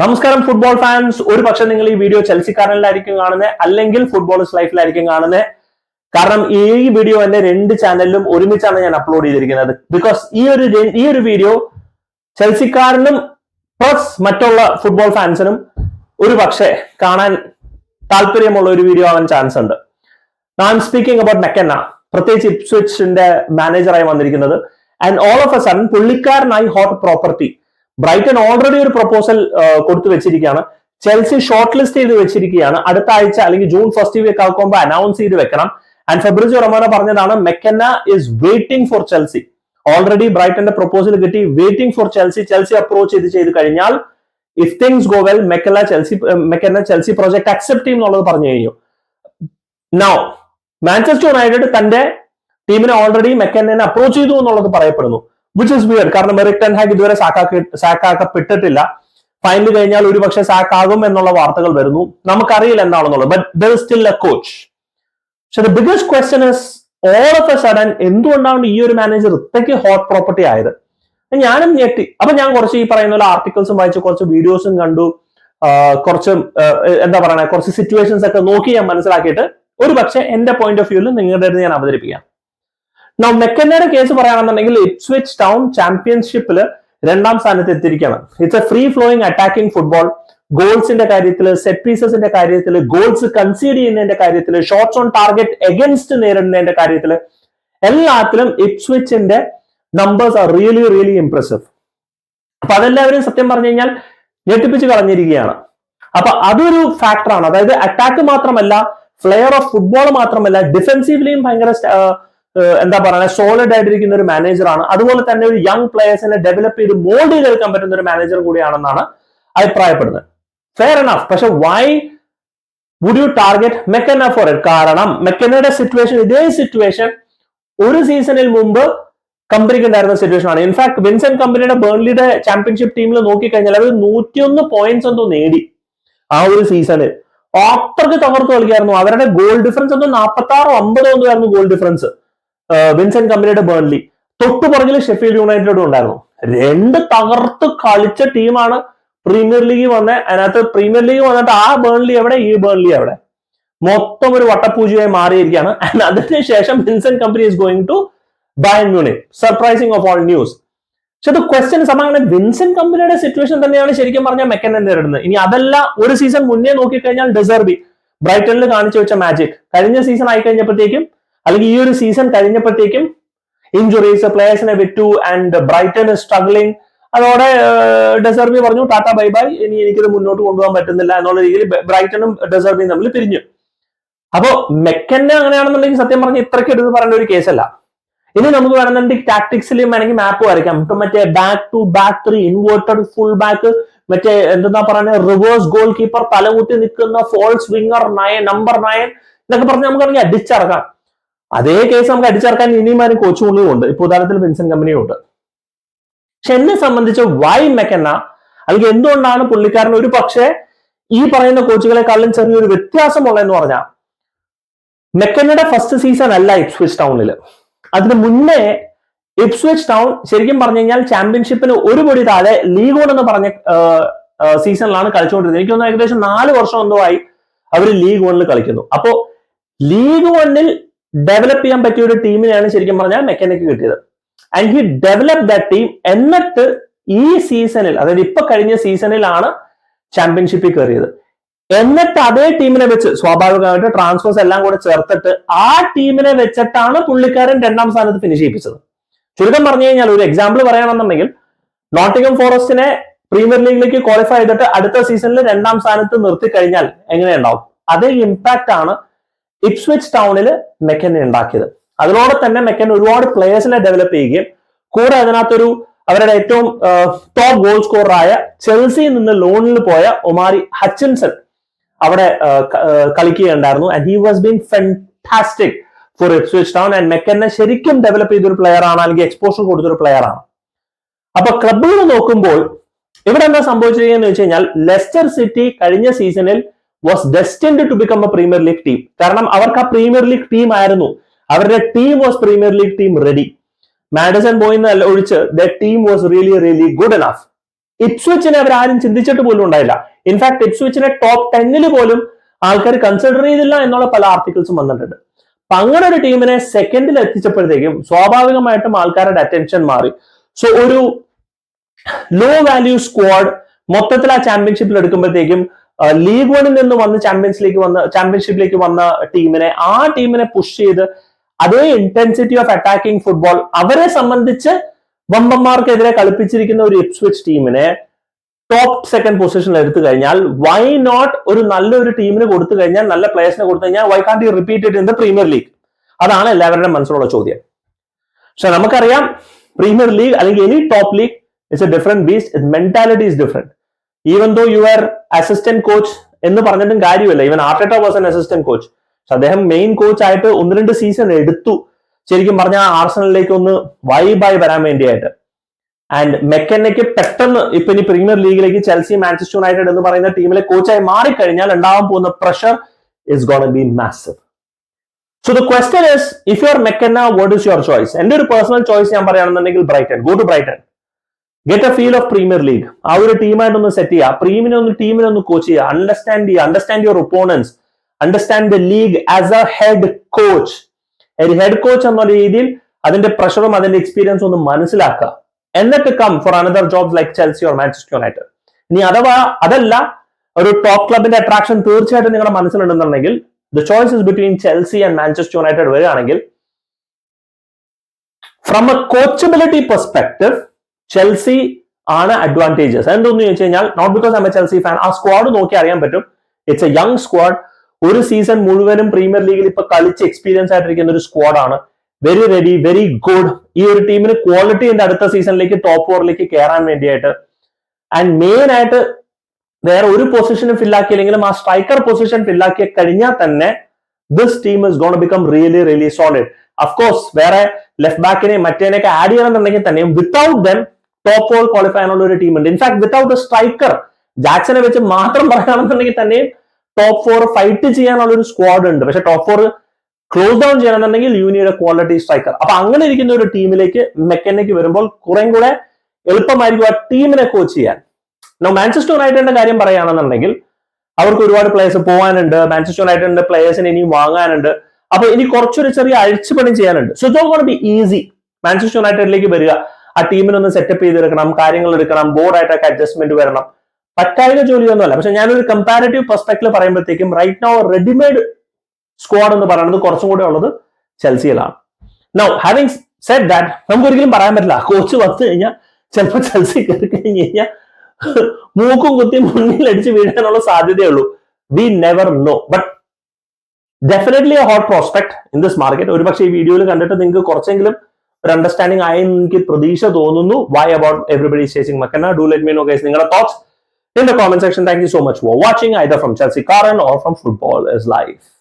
നമസ്കാരം football fans ഒരു പക്ഷെ നിങ്ങൾ ഈ വീഡിയോ ചെൽസിക്കാരനിലായിരിക്കും കാണുന്നത് അല്ലെങ്കിൽ ഫുട്ബോളേഴ്സ് ലൈഫിലായിരിക്കും കാണുന്നത് കാരണം ഈ വീഡിയോ എന്റെ രണ്ട് ചാനലിലും ഒരുമിച്ചാണ് ഞാൻ അപ്ലോഡ് ചെയ്തിരിക്കുന്നത്. ബിക്കോസ് ഈ ഒരു ഈ ഒരു വീഡിയോ ചെൽസിക്കാരനും പ്ലസ് മറ്റുള്ള ഫുട്ബോൾ ഫാൻസിനും ഒരു പക്ഷേ കാണാൻ താല്പര്യമുള്ള ഒരു വീഡിയോ ആവാൻ ചാൻസ് ഉണ്ട്. ഞാൻ സ്പീക്കിംഗ് അബൌട്ട് മെക്കന്ന പ്രത്യേകിച്ച് ഇപ്സ്വിച്ചിന്റെ മാനേജറായി വന്നിരിക്കുന്നത്. And all of a sudden പുള്ളിക്കാരനായി hot property Brighton already ഒരു പ്രപ്പോസൽ കൊടുത്തു വെച്ചിരിക്കുകയാണ്. ചെൽസി ഷോർട്ട് ലിസ്റ്റ് ചെയ്ത് വെച്ചിരിക്കുകയാണ്. അടുത്ത ആഴ്ച അല്ലെങ്കിൽ ജൂൺ ഫസ്റ്റ് വീക്ക് ആക്കുമ്പോൾ അനൗൺസ് ചെയ്ത് വെക്കണം. ആൻഡ് ഫെബ്രുവരി റൊമാനോ പറഞ്ഞതാണ് McKenna is waiting for Chelsea. Already ബ്രൈറ്റന്റെ proposal കിട്ടി waiting for Chelsea. Chelsea approach ചെയ്ത് ചെയ്ത് കഴിഞ്ഞാൽ if things go well McKenna Chelsea McKenna Chelsea project accept ചെയ്യും എന്നുള്ളത് പറഞ്ഞു കഴിഞ്ഞു. നൗ മാഞ്ചസ്റ്റർ യുണൈറ്റഡ് തന്റെ ടീമിനെ ഓൾറെഡി മെക്കന്നെ അപ്രോച്ച് ചെയ്തു എന്നുള്ളത് പറയപ്പെടുന്നു. വിച്ച് ഇസ് വിയർ കാരണം എറിക് ടെൻഹാഗ് ഇതുവരെ സാക്കാക്കി സാക്കാക്കപ്പെട്ടിട്ടില്ല. ഫൈനൽ കഴിഞ്ഞാൽ ഒരുപക്ഷെ സാക്ക് ആകും എന്നുള്ള വാർത്തകൾ വരുന്നു. നമുക്കറിയില്ല എന്താണെന്നുള്ളത്. But there still a coach പക്ഷെ the biggest question is all of a sudden എന്തുകൊണ്ടാണ് ഈ ഒരു മാനേജർ ഇത്രയ്ക്ക് ഹോട്ട് പ്രോപ്പർട്ടി ആയത്? ഞാനും ഞെട്ടി. അപ്പൊ ഞാൻ കുറച്ച് ഈ പറയുന്ന ആർട്ടിക്കിൾസും വായിച്ചു കുറച്ച് വീഡിയോസും കണ്ടു. കുറച്ച് എന്താ പറയുക കുറച്ച് സിറ്റുവേഷൻസ് ഒക്കെ നോക്കി ഞാൻ മനസ്സിലാക്കിയിട്ട് ഒരു പക്ഷേ എന്റെ പോയിന്റ് ഓഫ് വ്യൂവിൽ നിങ്ങളുടെ അടുത്ത് ഞാൻ അവതരിപ്പിക്കാം. നോ മെക്കന്നയുടെ കേസ് പറയുകയാണെന്നുണ്ടെങ്കിൽ ഇപ്സ്വിച്ച് ടൗൺ ചാമ്പ്യൻഷിപ്പിൽ രണ്ടാം സ്ഥാനത്ത് എത്തിയിരിക്കുകയാണ്. It's a free flowing attacking football ഗോൾസിന്റെ കാര്യത്തിൽ സെറ്റ് പീസസിന്റെ കാര്യത്തിൽ ഗോൾസ് കൺസീഡ് ചെയ്യുന്നതിന്റെ കാര്യത്തിൽ ഷോട്ട്സ് ഓൺ ടാർഗറ്റ് എഗൻസ്റ്റ് നേരിടുന്നതിന്റെ കാര്യത്തിൽ എല്ലാത്തിലും ഇപ്സ്വിച്ചിന്റെ numbers are really really impressive അപ്പൊ അതെല്ലാവരും സത്യം പറഞ്ഞു കഴിഞ്ഞാൽ ഞെട്ടിപ്പിച്ച് കളഞ്ഞിരിക്കുകയാണ്. അപ്പൊ അതൊരു ഫാക്ടറാണ് അതായത് അറ്റാക്ക് മാത്രമല്ല ഫ്ലെയർ ഓഫ് ഫുട്ബോൾ മാത്രമല്ല ഡിഫെൻസീവ്ലിയും ഭയങ്കര എന്താ പറയുക സോളിഡ് ആയിട്ടിരിക്കുന്ന ഒരു മാനേജറാണ് അതുപോലെ തന്നെ ഒരു യങ് പ്ലേയേഴ്സിനെ ഡെവലപ്പ് ചെയ്ത് മോൾഡ് ചെയ്തെടുക്കാൻ പറ്റുന്ന ഒരു മാനേജർ കൂടിയാണെന്നാണ് അഭിപ്രായപ്പെടുന്നത്. ഫെയർ എനഫ് പക്ഷെ why would you target McKenna for it കാരണം മെക്കനയുടെ സിറ്റുവേഷൻ ഇതേ സിറ്റുവേഷൻ ഒരു സീസണിൽ മുമ്പ് കമ്പനിക്ക് ഉണ്ടായിരുന്ന സിറ്റുവേഷൻ ആണ്. ഇൻഫാക്ട് വിൻസെന്റ് കമ്പനിയുടെ ബേൺലിയുടെ ചാമ്പ്യൻഷിപ്പ് ടീമിൽ നോക്കിക്കഴിഞ്ഞാൽ അവർ നൂറ്റിയൊന്ന് പോയിന്റ്സ് എന്തോ നേടി ആ ഒരു സീസണിൽ ഓക്ടർക്ക് തകർത്ത് കളിക്കായിരുന്നു. അവരുടെ ഗോൾ ഡിഫറൻസ് എന്തോ നാൽപ്പത്തി ആറോ അമ്പതോ എന്തോ ആയിരുന്നു ഗോൾ ഡിഫറൻസ് വിൻസെന്റ് കമ്പനിയുടെ ബേൺലി തൊട്ടു പുറകിൽ ഷെഫീൽഡ് യുണൈറ്റഡും ഉണ്ടായിരുന്നു. രണ്ട് തകർത്ത് കളിച്ച ടീമാണ് പ്രീമിയർ ലീഗ് വന്ന. അതിനകത്ത് പ്രീമിയർ ലീഗ് വന്നിട്ട് ആ ബേൺലി എവിടെ? ഈ ബേൺലി എവിടെ? മൊത്തം ഒരു വട്ടപൂജയായി മാറിയിരിക്കുകയാണ്. ആൻഡ് അതിന് ശേഷം Vincent Kompany is going to Bayern Munich surprising of all news പക്ഷെ അത് ക്വസ്റ്റ്യൻ സമാങ്ങനെ വിൻസെന്റ് കമ്പനിയുടെ സിറ്റുവേഷൻ തന്നെയാണ് ശരിക്കും പറഞ്ഞാൽ മെക്കന്നെ നേരിടുന്നത് ഇനി അതല്ല ഒരു സീസൺ മുന്നേ നോക്കിക്കഴിഞ്ഞാൽ ഡെസർബി ബ്രൈറ്റണിൽ കാണിച്ചു വെച്ച മാജിക് കഴിഞ്ഞ സീസൺ ആയി കഴിഞ്ഞപ്പോഴത്തേക്കും അല്ലെങ്കിൽ ഈ ഒരു സീസൺ കഴിഞ്ഞപ്പോഴത്തേക്കും ഇഞ്ചുറീസ് പ്ലേയേഴ്സിനെ വിറ്റു ആൻഡ് ബ്രൈറ്റൺ സ്ട്രഗ്ലിംഗ് അതോടെ ഡെസർബി പറഞ്ഞു ടാറ്റ ബൈ ബൈ. ഇനി എനിക്കിത് മുന്നോട്ട് കൊണ്ടുപോകാൻ പറ്റുന്നില്ല. എന്നുള്ള രീതിയിൽ ബ്രൈറ്റണും ഡെസർബിയും തമ്മിൽ പിരിഞ്ഞു. അപ്പോ മെക്കന്നെ അങ്ങനെയാണെന്നുണ്ടെങ്കിൽ സത്യം പറഞ്ഞ ഇത്രയ്ക്ക് എടുത്ത് പറയേണ്ട ഒരു കേസല്ല. ഇനി നമുക്ക് വേണമെന്നുണ്ടെങ്കിൽ ടാക്ടിക്സിലും വേണമെങ്കിൽ മാപ്പ് വരയ്ക്കാം. ഇപ്പൊ മറ്റേ back two back three inverted full back മറ്റേ എന്താ പറയുന്നത് റിവേഴ്സ് ഗോൾ കീപ്പർ തലകുത്തി നിൽക്കുന്ന false winger nine number nine എന്നൊക്കെ പറഞ്ഞ് നമുക്ക് അടിച്ചിറക്കാം. അതേ കേസ് നമുക്ക് അടിച്ചിറക്കാൻ ഇനിയും ആരും കോച്ചുകളും ഉണ്ട് ഇപ്പൊ ഉദാഹരണത്തിന് പെൻഷൻ കമ്പനിയും ഉണ്ട് പക്ഷെ എന്നെ സംബന്ധിച്ച് വൈ മെക്കന്ന അല്ലെങ്കിൽ എന്തുകൊണ്ടാണ് പുള്ളിക്കാരൻ ഒരു പക്ഷേ ഈ പറയുന്ന കോച്ചുകളെക്കാളും ചെറിയൊരു വ്യത്യാസമുള്ളതെന്ന് പറഞ്ഞാൽ മെക്കന്നയുടെ ഫസ്റ്റ് സീസൺ അല്ല ഇപ്സ്വിച്ച് ടൗണിൽ അതിന് മുന്നേ ഇപ്സ്വിച്ച് ടൗൺ ശരിക്കും പറഞ്ഞു കഴിഞ്ഞാൽ ചാമ്പ്യൻഷിപ്പിന് ഒരു പൊടി താഴെ ലീഗ് വൺ എന്ന് പറഞ്ഞ സീസണിലാണ് കളിച്ചുകൊണ്ടിരുന്നത്. എനിക്ക് തോന്നുന്നു ഏകദേശം നാല് വർഷം എന്തോ ആയി അവർ ലീഗ് വണ്ണിൽ കളിക്കുന്നു. അപ്പോ ലീഗ് വണ്ണിൽ ഡെവലപ്പ് ചെയ്യാൻ പറ്റിയ ഒരു ടീമിനെയാണ് ശരിക്കും പറഞ്ഞാൽ മെക്കാനിക്ക് കിട്ടിയത്. And he develop the team എന്നിട്ട് ഈ സീസണിൽ അതായത് ഇപ്പൊ കഴിഞ്ഞ സീസണിലാണ് ചാമ്പ്യൻഷിപ്പിൽ കയറിയത്. എന്നിട്ട് അതേ ടീമിനെ വെച്ച് സ്വാഭാവികമായിട്ട് ട്രാൻസ്ഫേഴ്സ് എല്ലാം കൂടെ ചേർത്തിട്ട് ആ ടീമിനെ വെച്ചിട്ടാണ് പുള്ളിക്കാരൻ രണ്ടാം സ്ഥാനത്ത് ഫിനിഷ് ചെയ്യിപ്പിച്ചത്. ചുരുക്കം പറഞ്ഞു കഴിഞ്ഞാൽ ഒരു എക്സാമ്പിൾ പറയുകയാണെന്നുണ്ടെങ്കിൽ നോട്ടിംഗം ഫോറസ്റ്റിനെ പ്രീമിയർ ലീഗിലേക്ക് ക്വാളിഫൈ ചെയ്തിട്ട് അടുത്ത സീസണിൽ രണ്ടാം സ്ഥാനത്ത് നിർത്തി കഴിഞ്ഞാൽ എങ്ങനെയുണ്ടാവും? അതേ ഇമ്പാക്റ്റ് ആണ് ഇപ്സ്വിച്ച് ടൗണിൽ മെക്കൻ ഉണ്ടാക്കിയത്. അതിനോടെ തന്നെ മെക്കൻ ഒരുപാട് പ്ലേയേഴ്സിനെ ഡെവലപ്പ് ചെയ്യുകയും കൂടെ അതിനകത്തൊരു അവരുടെ ഏറ്റവും ടോപ്പ് ഗോൾ സ്കോറായ ചെൽസിയിൽ നിന്ന് ലോണിൽ പോയ ഒമാരി ഹച്ചിൻസൺ അവിടെ കളിക്കുകയുണ്ടായിരുന്നു. And he was been fantastic for Ipswich Town and മെക്കനെ ശരിക്കും ഡെവലപ്പ് ചെയ്തൊരു പ്ലെയർ ആണ് അല്ലെങ്കിൽ എക്സ്പോഷർ കൊടുത്തൊരു പ്ലെയർ ആണ്. അപ്പൊ ക്ലബുകൾ നോക്കുമ്പോൾ ഇവിടെ എന്താ സംഭവിച്ചിരിക്കുന്നത് വെച്ച് കഴിഞ്ഞാൽ ലെസ്റ്റർ സിറ്റി കഴിഞ്ഞ സീസണിൽ was destined to become a Premier League team കാരണം അവർക്ക് ആ പ്രീമിയർ ലീഗ് ടീം ആയിരുന്നു. അവരുടെ team was Premier League team ready Maddison പോയിന്ന് ഒഴിച്ച് the team was really really good enough ഇപ്സ്വിച്ചിനെ അവർ ആരും ചിന്തിച്ചിട്ട് പോലും ഉണ്ടായില്ല. ഇൻഫാക്ട് ഇപ്സ്വിച്ചിനെ ടോപ്പ് ടെന്നിൽ പോലും ആൾക്കാർ കൺസിഡർ ചെയ്തില്ല എന്നുള്ള പല ആർട്ടിക്കിൾസും വന്നിട്ടുണ്ട്. അപ്പൊ അങ്ങനെ ഒരു ടീമിനെ സെക്കൻഡിൽ എത്തിച്ചപ്പോഴത്തേക്കും സ്വാഭാവികമായിട്ടും ആൾക്കാരുടെ അറ്റൻഷൻ മാറി. സോ ഒരു ലോ വാല്യൂ സ്ക്വാഡ് മൊത്തത്തിൽ ആ ചാമ്പ്യൻഷിപ്പിൽ എടുക്കുമ്പോഴത്തേക്കും ലീഗ് വണിൽ നിന്ന് വന്ന് ചാമ്പ്യൻസിലേക്ക് വന്ന ചാമ്പ്യൻഷിപ്പിലേക്ക് വന്ന ടീമിനെ ആ ടീമിനെ പുഷ് ചെയ്ത് അതേ ഇന്റൻസിറ്റി ഓഫ് അറ്റാക്കിംഗ് ഫുട്ബോൾ അവരെ സംബന്ധിച്ച് വമ്പന്മാർക്കെതിരെ കളിപ്പിച്ചിരിക്കുന്ന ഒരു ഇപ്സ്വിച്ച് ടീമിനെ ടോപ്പ് സെക്കൻഡ് പൊസിഷനിൽ എടുത്തു കഴിഞ്ഞാൽ വൈ നോട്ട് ഒരു നല്ലൊരു ടീമിന് കൊടുത്തു കഴിഞ്ഞാൽ നല്ല പ്ലേയേഴ്സിനെ കൊടുത്തു കഴിഞ്ഞാൽ why can't you repeat it in the Premier League അതാണ് എല്ലാവരുടെയും മനസ്സിലുള്ള ചോദ്യം. പക്ഷെ നമുക്കറിയാം പ്രീമിയർ ലീഗ് അല്ലെങ്കിൽ any top league it's a different beast mentality is different even though you are assistant coach എന്ന് പറഞ്ഞിട്ടും കാര്യമില്ല. Even Arteta was an assistant coach പക്ഷെ അദ്ദേഹം മെയിൻ കോച്ച് ആയിട്ട് ഒന്ന് രണ്ട് സീസൺ എടുത്തു. ശരിക്കും പറഞ്ഞാൽ ആർസണലിലേക്ക് ഒന്ന് വൈബായി വരാൻ വേണ്ടിയായിട്ട്. ആൻഡ് മെക്കന്നയ്ക്ക് പെട്ടെന്ന് ഇപ്പൊ ഇനി പ്രീമിയർ ലീഗിലേക്ക് ചെൽസി മാഞ്ചസ്റ്റർ യുണൈറ്റഡ് എന്ന് പറയുന്ന ടീമിലെ കോച്ചായി മാറിക്കഴിഞ്ഞാൽ ഉണ്ടാവാൻ പോകുന്ന pressure is gonna be massive so the question is if your McKenna what is your choice എന്റെ ഒരു പേഴ്സണൽ ചോയ്സ് ഞാൻ പറയുകയാണെന്നുണ്ടെങ്കിൽ Brighton go to Brighton get a feel of Premier League ആ ഒരു ടീമായിട്ട് ഒന്ന് സെറ്റ് ചെയ്യുക. പ്രീമിനെ ഒന്ന് ടീമിനെ ഒന്ന് കോച്ച് ചെയ്യുക. അണ്ടർസ്റ്റാൻഡ് ചെയ്യുക understand your opponents understand the league as a head coach head coach എന്ന രീതിയിൽ അതിന്റെ പ്രഷറും അതിന്റെ എക്സ്പീരിയൻസും ഒന്ന് മനസ്സിലാക്കുക. എന്നിട്ട് come for another jobs like Chelsea or Manchester United ഇനി അഥവാ അതല്ല ഒരു ടോപ്പ് ക്ലബിന്റെ അട്രാക്ഷൻ തീർച്ചയായിട്ടും നിങ്ങളുടെ മനസ്സിലുണ്ടെന്നുണ്ടെങ്കിൽ the choice is between Chelsea and Manchester United വരികയാണെങ്കിൽ from a coachability perspective Chelsea ആണ് അഡ്വാന്റേജസ് എന്തെന്ന് ചോദിച്ചു കഴിഞ്ഞാൽ not because I a Chelsea fan ആ സ്ക്വാഡ് നോക്കി അറിയാൻ പറ്റും. ഇറ്റ്സ് എ യങ് സ്ക്വാഡ് ഒരു സീസൺ മുഴുവനും പ്രീമിയർ ലീഗിൽ ഇപ്പൊ കളിച്ച് എക്സ്പീരിയൻസ് ആയിട്ടിരിക്കുന്ന ഒരു സ്ക്വാഡാണ് വെരി റെഡി വെരി ഗുഡ് ഈ ഒരു ടീമിന് ക്വാളിറ്റി ഉണ്ട് അടുത്ത സീസണിലേക്ക് ടോപ്പ് ഫോറിലേക്ക് കയറാൻ വേണ്ടിയായിട്ട്. ആൻഡ് മെയിൻ ആയിട്ട് വേറെ ഒരു പൊസിഷനും ഫില്ലാക്കിയില്ലെങ്കിലും ആ സ്ട്രൈക്കർ പൊസിഷൻ ഫില്ലാക്കിയ കഴിഞ്ഞാൽ തന്നെ this team is gonna become really really solid of course വേറെ ലെഫ്റ്റ് ബാക്കിനെയും മറ്റേനെയൊക്കെ ആഡ് ചെയ്യണമെന്നുണ്ടെങ്കിൽ തന്നെയും without them top four qualify ആണുള്ള ഒരു ടീമുണ്ട് in fact without a striker ജാക്സനെ വെച്ച് മാത്രം പറയുകയാണെന്നുണ്ടെങ്കിൽ തന്നെ ടോപ്പ് ഫോർ ഫൈറ്റ് ചെയ്യാനുള്ള ഒരു സ്ക്വാഡ് ഉണ്ട്. പക്ഷെ ടോപ്പ് ഫോർ ക്ലോസ് ഡൗൺ ചെയ്യണമെന്നുണ്ടെങ്കിൽ യൂണിയുടെ ക്വാളിറ്റി സ്ട്രൈക്കർ അപ്പൊ അങ്ങനെ ഇരിക്കുന്ന ഒരു ടീമിലേക്ക് മെക്കനയ്ക്ക് വരുമ്പോൾ കുറെ കൂടെ എളുപ്പമായിരിക്കും ആ ടീമിനെ കോച്ച് ചെയ്യാൻ. മാഞ്ചസ്റ്റർ യുണൈറ്റഡിന്റെ കാര്യം പറയുകയാണെന്നുണ്ടെങ്കിൽ അവർക്ക് ഒരുപാട് പ്ലേയേഴ്സ് പോകാനുണ്ട്. മാഞ്ചസ്റ്റർ യുണൈറ്റഡിന്റെ പ്ലേയേഴ്സിനെ ഇനിയും വാങ്ങാനുണ്ട്. അപ്പൊ ഇനി കുറച്ചൊരു ചെറിയ അഴിച്ചുപണി ചെയ്യാനുണ്ട്. So it be easy Manchester യുണൈറ്റഡിലേക്ക് വരിക. ആ ടീമിനൊന്ന് സെറ്റപ്പ് ചെയ്തെടുക്കണം കാര്യങ്ങൾ എടുക്കണം ബോർഡായിട്ടൊക്കെ അഡ്ജസ്റ്റ്മെന്റ് വരണം. പറ്റായിക ജോലിയൊന്നുമല്ല. പക്ഷെ ഞാനൊരു കമ്പാരിറ്റീവ് പെർസ്പെക്ടീവ് പറയുമ്പോഴത്തേക്കും റൈറ്റ് നോ റെഡിമെയ്ഡ് സ്ക്വാഡ് എന്ന് പറയുന്നത് കുറച്ചും കൂടെ ഉള്ളത് ചെൽസിയിലാണ്. നോ ഹാവിങ് സെറ്റ് ദാറ്റ് നമുക്ക് ഒരിക്കലും പറയാൻ പറ്റില്ല. കോച്ച് വന്നു കഴിഞ്ഞാൽ ചിലപ്പോൾ ചെൽസി കയറി കഴിഞ്ഞ് കഴിഞ്ഞാൽ മൂക്കും കുത്തി മുന്നിൽ അടിച്ച് വീഴാനുള്ള സാധ്യതയുള്ളൂ we never know but definitely a hot prospect in this market ഒരുപക്ഷെ ഈ വീഡിയോയിൽ കണ്ടിട്ട് നിങ്ങൾക്ക് കുറച്ചെങ്കിലും ഒരു അണ്ടർസ്റ്റാൻഡിംഗ് ആയി എനിക്ക് പ്രതീക്ഷ തോന്നുന്നു why about everybody chasing Makkana do let me know guys നിങ്ങളുടെ thoughts in the comment section. Thank you so much for watching, either from Chelsea Karan or from Football is Life.